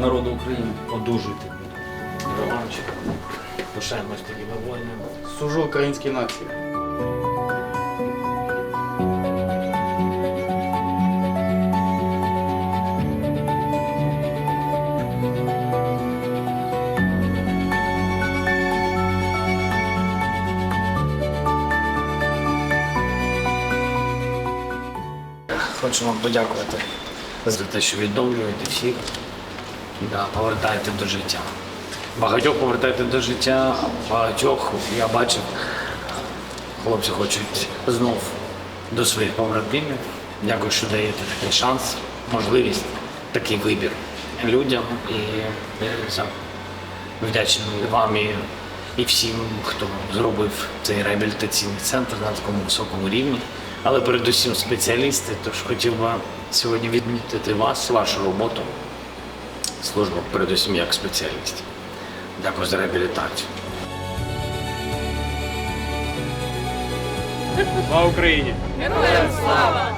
народу України. Одужуйте. Романчик. Пишаємось такими воїнами. Служу українській нації. Хочу вам подякувати за те, що відновлюєте всіх, да, повертаєте до життя. Багатьох повертаєте до життя, багатьох я бачив, хлопці хочуть знов до своїх побратимів. Дякую, що даєте такий шанс, можливість, такий вибір людям. І я вдячний вам і, і всім, хто зробив цей реабілітаційний центр на такому високому рівні. Але передусім спеціалісти. Тож хотів би сьогодні відмітити вас, вашу роботу, службу, передусім як спеціальність. Дякую за реабілітацію. Слава Україні! Героям слава!